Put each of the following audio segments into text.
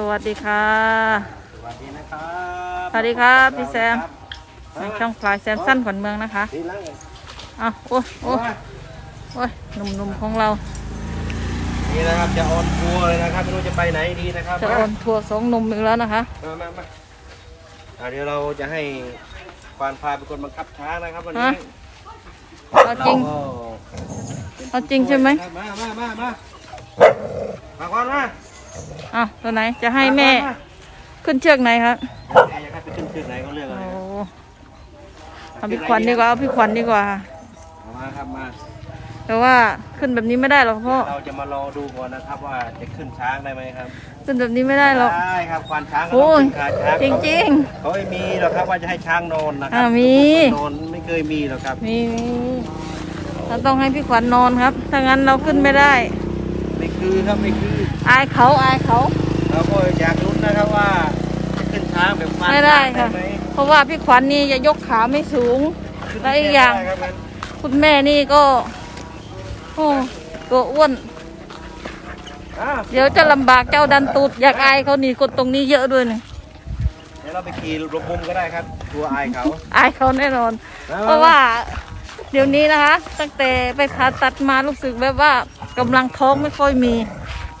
สวัสดีค่ะ สวัสดีนะครับสวัสดีครับพี่แซมในช่องพลายแซมสั้นขวัญเมืองนะคะนี่นั่งเลยเอาโอ้ยโอ้ยโอ้ยหนุ่มๆของเรา นี่นะครับจะออนทัวร์เลยนะครับไม่รู้จะไปไหนดีนะครับจะโอนทัวร์สองหนุ่มอีกแล้วนะคะ มามามาอ่าเดี๋ยวเราจะให้ควานพายเป็นคนบังคับช้างนะครับวันนี้ฮะเอาจริงโอ้เอาจริงใช่ไหมมามามามามาควานมาเอาตัวไหนจะให้แม่าขึ้นเชือกไหนครับควานมาอยากให้ไปขึ้นชื่อไหนก็เลือกโอ้เลยเอาพี่ขวัญดีกว่าเอาพี่ขวัญดีกว่า เอามาครับมา แต่ว่าขึ้นแบบนี้ไม่ได้หรอกพ่อเราจะมารอดูก่อนนะครับว่าจะขึ้นช้างได้ไหมครับขึ้นแบบนี้ไม่ได้หรอกได้ครับควานช้างก็โอ้ต้องยขึ้นขาช้างจริง เขาไม่มีหรอกครับว่าจะให้ช้างนอนนะครัอ่ามี นอนไม่เคยมีหรอกครับ ๆมีมีเราต้องให้พี่ขวัญนอนครับถ้างั้นเราขึ้นไม่ได้ ไม่คือครับไม่คือ อายเขาอายเขาเราก็อยากลุ้นนะครับว่าจะขึ้นช้างแบบควานไม่ได้ช้างค่ะไหมเพราะว่าพี่ขวัญนี่จะยกขาไม่สูงขึ้นและอีกอย่างได้ครับงั้นคุณแม่นี่ก็โอ้ตัวอ้วนอะเดี๋ยวจะลำบากเจ้าดันตูดอยากอายเขานี่คนตรงนี้เยอะด้วยนี่เดี๋ยวเราไปขี่รถมุมก็ได้ครับตัวอายเขาอายเขาแน่นอนมมเพราะว่าเดี๋ยวนี้นะคะ ตั้งแต่ไปผ่าตัดมารู้สึกแบบว่ากำลังท้องไม่ค่อยมี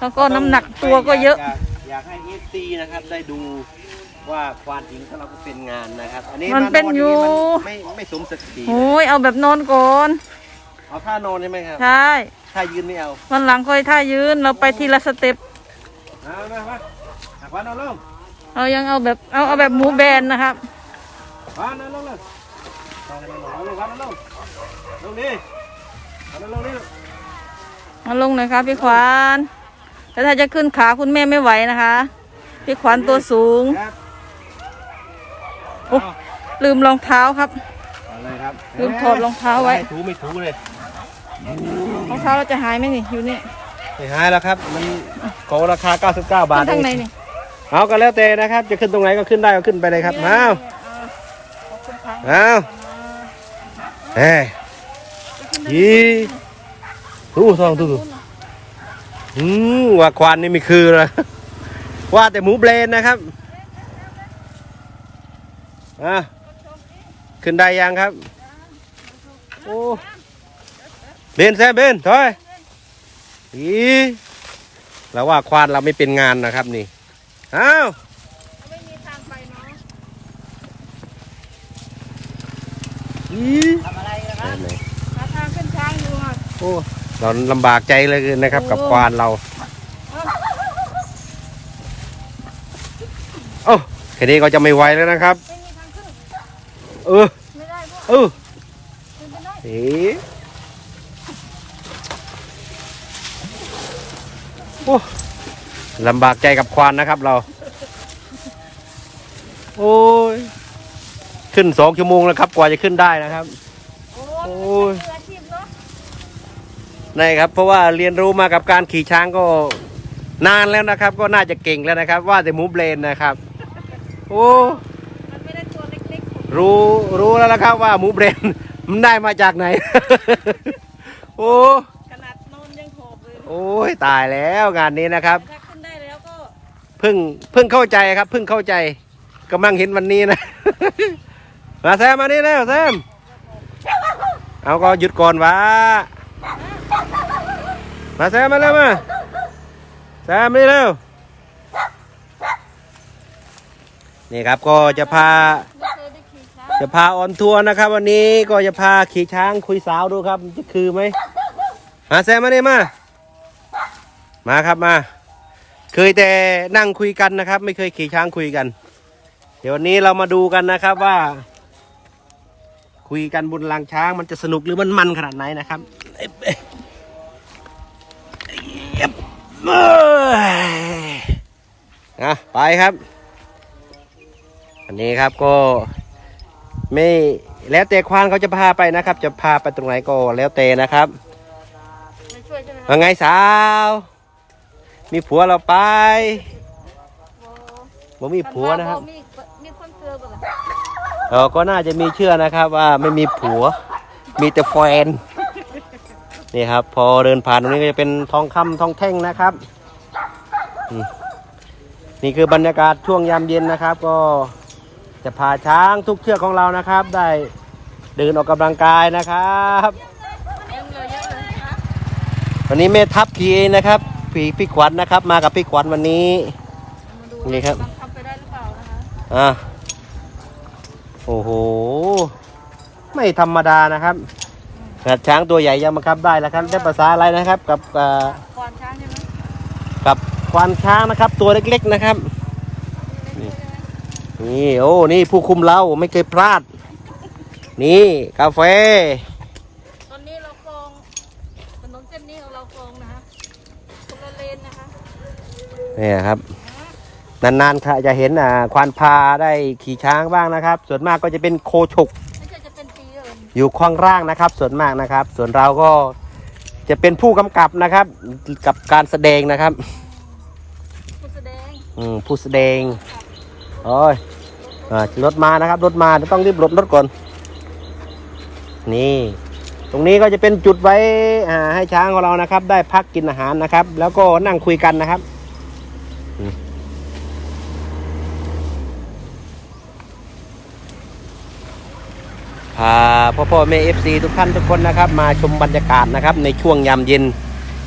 แล้วก็น้ำหนักตัวก็เยอะากอยากให้เอฟซีนะครับได้ดูว่าควานหญิงของเราก็เป็นงานนะครับ อันนี้มันเป็นวัอยู่ มันไม่ไม่สมศักดิ์ศรีโอ้ยเอาแบบนอนก่อน เอาท่านอนใช่ไหมครับใช่ถ้ายืนไม่เอาวันหลังค่อยท่ายืนเราไปทีละสเต็ป เอามามาหักควานเอาลงเรายังเอาแบบเอาเอาแบบหมูแบนนะครับ ควานเอาลงเลยควานเอาลงเอาลงควานเอาลงลงนี่ควานเอาลงนี่มาลงหน่อยครับพี่ขวัญ แต่ถ้าจะขึ้นขาคุณแม่ไม่ไหวนะคะ พี่ขวัญตัวสูงครับโอ้ลืมรองเท้าครับเอาเลยครับลืมถอดรองเท้าไว้ม่ถูไม่ถูเลยรองเท้าเราจะหายไหมนี่อยู่นี่ไม่หายแล้วครับ มันของราคา 99 บาทขึ้นทางไหนนี่เอาก็แล้วแต่นะครับ จะขึ้นตรงไหนก็ขึ้นได้ก็ขึ้นไปเลยครับเอาขอบคุณครับเอาเฮ้ยยี่ตู้ทองตู้ อืมว่าควานนี่ไม่คือนะว่าแต่หมูเบรนนะครับอะขึ้นได้ยังครับ โอ้เบนแซมเบนถอยอีแล้วว่าควานเราไม่เป็นงานนะครับนี่อ้าวไม่มีทางไปเนาะอีทำอะไรนะครับหาทางขึ้นช้างอยู่ค่ะโอ้ เราลำบากใจเหลยนะครับ กับควานเราโอ้แค่นี้ก็จะไม่ไหวแล้วนะครับไม่มีทางขึ้นเออไม่ได้พวกเออขึ้นไม่ได้เอ๊ะโอ้ลำบากใจกับควานนะครับเรา โอ้ย ขึ้นสองชั่วโมงแล้วครับ กว่าจะขึ้นได้นะครับ โอ้โอ้ย นี่ครับ เพราะว่าเรียนรู้มากับการขี่ช้างก็นานแล้วนะครับ ก็น่าจะเก่งแล้วนะครับ ว่าแต่มูฟเบรนนะครับ โอ้มันไม่ได้ตัวเล็กรู้รู้แล้วนะครับว่าหมูเบรนมันได้มาจากไหน โอ้ๆขนาดนอนยังหอบเลยโอ้ยตายแล้วงานนี้นะครับถ้าขึ้นได้แล้วก็เพิ่งเพิ่งเข้าใจครับเพิ่งเข้าใจกำลังเห็นวันนี้นะ มาแซมมานี่แล้วแซมเอาก็หยุดก่อนวะ มาแซมมาเร็วมาแซมนี่เร็วนี่ครับก็จะพา จะพาออนทัวร์นะครับ วันนี้ก็จะพาขี่ช้างคุยสาวดูครับจะคือไหมมาแซมมาเนี่มา มาครับมา เคยแต่นั่งคุยกันนะครับ ไม่เคยขี่ช้างคุยกัน เดี๋ยววันนี้เรามาดูกันนะครับว่า คุยกันบนรางช้างมันจะสนุกหรือมันมันขนาดไหนนะครับ เอ๊ะเอ๊ะเอ๊ะเอ้ยอะไปครับ อันนี้ครับก็ไม่แล้วแต่ควานเขาจะพาไปนะครับ จะพาไปตรงไหนก็แล้วแต่นะครับไม่ช่วยใช่ไหมครับว่าไงสาว มีผัวเราไปผมมีผัวนะครับมีมีคนเตือนก่อนเหรอเออก็น่าจะมีเชื่อนะครับว่าไม่มีผัว มีแต่แฟน นี่ครับ พอเดินผ่านตรงนี้ก็จะเป็นทองคำทองแท่งนะครับอืมนี่คือบรรยากาศช่วงยามเย็นนะครับ ก็จะพาช้างทุกเชือกของเรานะครับ ได้เดินออกกำลังกายนะครับวันนี้แม่ทัพขี่เองนะครับพี่พี่ขวัญนะครับ มากับพี่ขวัญวันนี้นี่ครับบังคับไปได้หรือเปล่านะคะอะโอ้โห ไม่ธรรมดานะครับ ขนาดช้างตัวใหญ่ยังบังคับได้แล้วครับได้ภาษาอะไรนะครับ กับเอ่อควานช้างใช่ไหมกับควานช้างนะครับ ตัวเล็กๆนะครับ นี่นี่โอ้นี่ผู้คุมเราไม่เคยพลาด นี่กาแฟ ตอนนี้เราคลองถนนเส้นนี้ของเราคลองนะคะคนละเลนนะคะเนี่ยครับ นานๆค่ะจะเห็นอ่าควานพาได้ขี่ช้างบ้างนะครับ ส่วนมากก็จะเป็นโคฉก อิญอยู่ข้างล่างนะครับ ส่วนมากนะครับ ส่วนเราก็จะเป็นผู้กำกับนะครับ กับการแสดงนะครับ ผู้แสดงอืมผู้แสดงโอ้ยอ่ารถมานะครับรถมาเดี๋ยวต้องรีบหลบรถก่อน นี่ ตรงนี้ก็จะเป็นจุดไว้อ่าให้ช้างของเรานะครับ ได้พักกินอาหารนะครับ แล้วก็นั่งคุยกันนะครับ พาพ่อพ่อแม่เอฟซีทุกท่านทุกคนนะครับ มาชมบรรยากาศนะครับ ในช่วงยามเย็น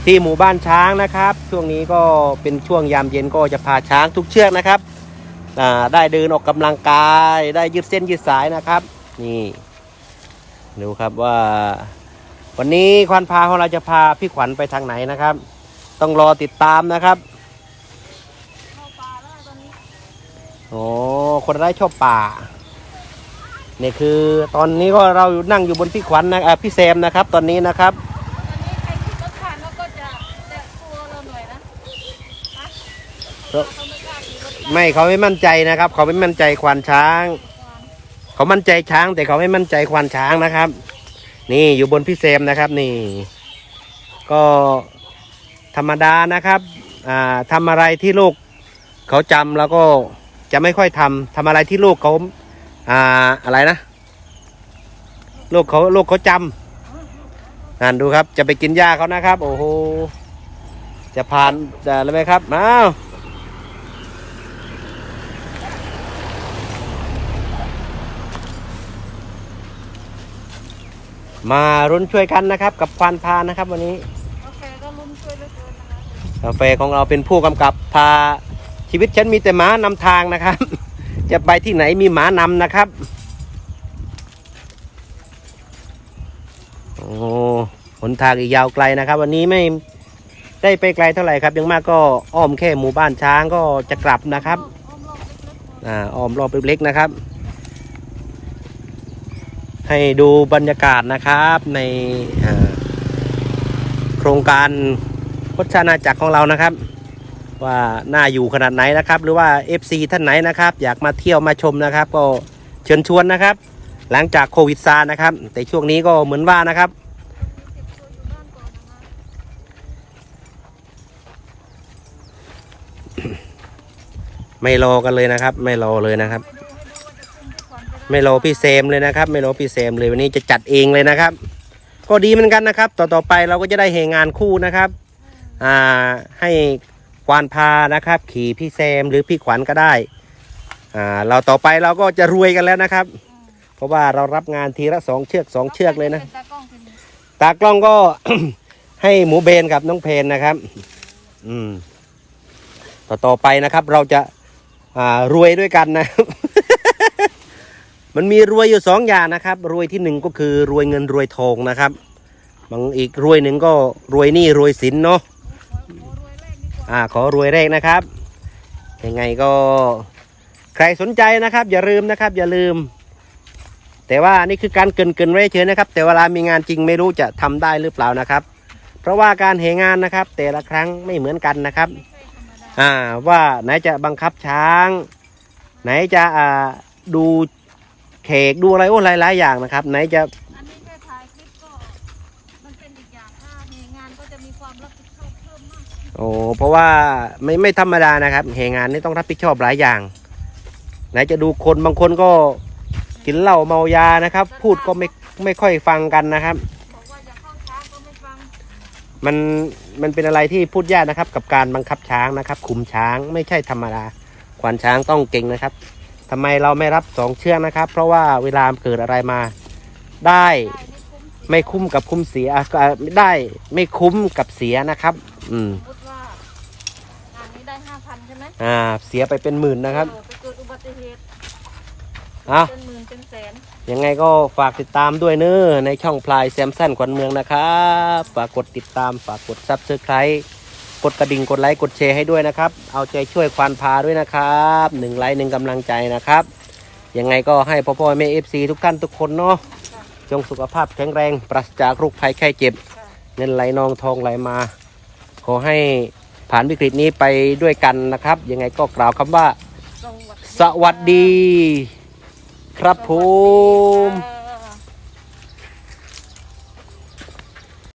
ที่หมู่บ้านช้างนะครับ ช่วงนี้ก็เป็นช่วงยามเย็นก็จะพาช้างทุกเชือกนะครับได้เดินออกกำลังกาย ได้ยืดเส้นยืดสายนะครับ นี่ดูครับว่า วันนี้ควานพาของเราจะพาพี่ขวัญไปทางไหนนะครับ ต้องรอติดตามนะครับโอ้คนไร้ชอบป่า นี่คือตอนนี้ก็เราอยู่นั่งอยู่บนพี่ขวัญนะอ่าพี่แซมนะครับ ตอนนี้นะครับ ตอนนี้ใครขี่รถผ่านแล้วก็จะจะกลัวเราหน่อยนะฮะเขาไม่กล้าขี่รถผ่านไม่เขาไม่มั่นใจนะครับ เขาไม่มั่นใจควานช้าง เขามั่นใจช้าง แต่เขาไม่มั่นใจควานช้างนะครับ นี่อยู่บนพี่เซมนะครับนี่ ก็ธรรมดานะครับอ่าทำอะไรที่ลูกเขาจำแล้วก็จะไม่ค่อยทำทำอะไรที่ลูกเขา อ่าอะไรนะลูกเขาลูกเขาจำนั่นดูครับ จะไปกินหญ้าเขานะครับ โอ้โหจะผ่านจะอะไรไหมครับอ้าวมารุนช่วยกันนะครับ กับควานพานะครับ วันนี้กาแฟก็ลุ้มช่วยเหลือเกินนะคะกาแฟของเราเป็นผู้กำกับพาชีวิตฉันมีแต่หมานำทางนะครับ จะไปที่ไหนมีหมานำนะครับ โอ้หนทางอีกยาวไกลนะครับ วันนี้ไม่ได้ไปไกลเท่าไหร่ครับ ยังมากก็อ้อมแค่หมู่บ้านช้างก็จะกลับนะครับอ้อมรอบเล็กๆก่อนอ่าอ้อมรอบเล็กๆนะครับ ให้ดูบรรยากาศนะครับในโครงการพจนาจักรของเรานะครับ ว่าน่าอยู่ขนาดไหนนะครับ หรือว่า FC ท่านไหนนะครับ อยากมาเที่ยวมาชมนะครับ ก็เชิญชวนนะครับ หลังจากโควิดซานะครับ แต่ช่วงนี้ก็เหมือนว่านะครับ ไม่รอกันเลยนะครับ ไม่รอเลยนะครับ ไม่รอพี่เซมเลยนะครับ ไม่รอพี่เซมเลยวันนี้จะจัดเองเลยนะครับ ก็ดีเหมือนกันนะครับ ต่อต่อไปเราก็จะได้เฮงานคู่นะครับ อ่าให้ วานพานะครับ ขี่พี่เซมหรือพี่ขวัญก็ได้อ่าเราต่อไปเราก็จะรวยกันแล้วนะครับ เพราะว่าเรารับงานทีละสองเชือกสองเชือกเลยนะ ตากล้องเป็นตากล้องก็ ให้หมูเบนกับน้องเพนนะครับ อืม ต่อต่อไปนะครับ เราจะอ่ารวยด้วยกันนะครับ มันมีรวยอยู่สองอย่างนะครับ รวยที่หนึ่งก็คือรวยเงินรวยทองนะครับ บางอีกรวยหนึ่งก็รวยหนี้รวยสินเนาะ อ่าขอรวยแรกนะครับยังไงก็ใครสนใจนะครับ อย่าลืมนะครับอย่าลืม แต่ว่านี่คือการเกินเกินไว้เฉยนะครับ แต่เวลามีงานจริงไม่รู้จะทำได้หรือเปล่านะครับ เพราะว่าการเหงานนะครับ แต่ละครั้งไม่เหมือนกันนะครับอ่าว่าไหนจะบังคับช้าง ไหนจะอ่าดูเขกดูอะไรโอ้หลายๆอย่างนะครับ ไหนจะ โอ้เพราะว่าไม่ไม่ธรรมดานะครับเหงานนี่ต้องรับผิดชอบหลายอย่าง ไหนจะดูคนบางคนก็กินเหล้าเมายานะครับ พูดก็ไม่ไม่ค่อยฟังกันนะครับ บอกว่าอย่าเข้าช้างก็ไม่ฟังมันมันเป็นอะไรที่พูดยากนะครับ กับการบังคับช้างนะครับ คุมช้างไม่ใช่ธรรมดาควานช้างต้องเก่งนะครับทำไมเราไม่รับสองเชือกนะครับ เพราะว่าเวลาเกิดอะไรมา ได้ได้ไม่คุ้มกับคุ้มเสียอะอะได้ไม่คุ้มกับเสียนะครับ อืม สมมติ ห้าพันใช่ไหมอ่า เสียไปเป็นหมื่นนะครับเออไปเกิดอุบัติเหตุอะ เป็นหมื่นเป็นแสน ยังไงก็ฝากติดตามด้วยเนอะในช่องพลายแซมสันขวัญเมืองนะครับ ฝากกดติดตามฝากกดซับสไครต์กดกระดิ่งกดไลค์กดแชร์ให้ด้วยนะครับ เอาใจช่วยควานพาด้วยนะครับหนึ่งไลค์หนึ่งกำลังใจนะครับ ยังไงก็ให้พ่อพ่อแม่เอฟซีทุกท่านทุกคนเนาะจงสุขภาพแข็งแรง ปราศจากโรคภัยไข้เจ็บ ค่ะ เงินไหลนองทองไหลมา ขอให้ ผ่านวิกฤตนี้ไปด้วยกันนะครับ ยังไงก็กล่าวคำว่า สวัสดีสสดครับผม